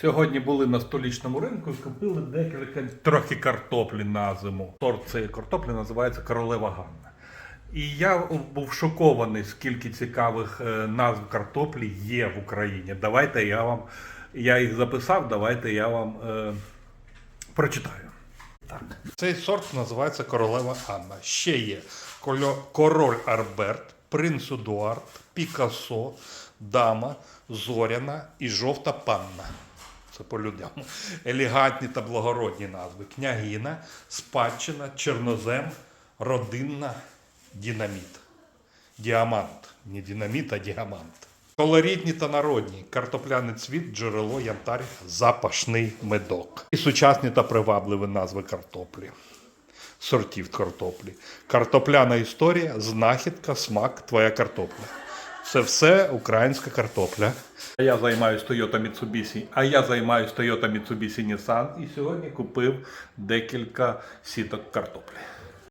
Сьогодні були на столічному ринку і купили декілька трохи картоплі на зиму. Сорт цієї картоплі називається королева Ганна. І я був шокований, скільки цікавих е, назв картоплі є в Україні. Давайте я вам, я їх записав, давайте я вам е, прочитаю. Так. Цей сорт називається королева Анна. Ще є король Арберт, принц Едуард, Пікассо, дама, Зоряна і жовта панна. Це по людям. Елегантні та благородні назви. Княгиня, спадщина, чорнозем, родинна, динаміт. Діамант. Не динаміт, а діамант. Колоритні та народні, картопляний цвіт, джерело, янтарь, запашний медок. І сучасні та привабливі назви картоплі. Сортів картоплі. Картопляна історія, знахідка, смак, твоя картопля. Це все українська картопля. А Я займаюся Toyota Mitsubishi, а я займаюся Toyota Mitsubishi Nissan і сьогодні купив декілька сіток картоплі.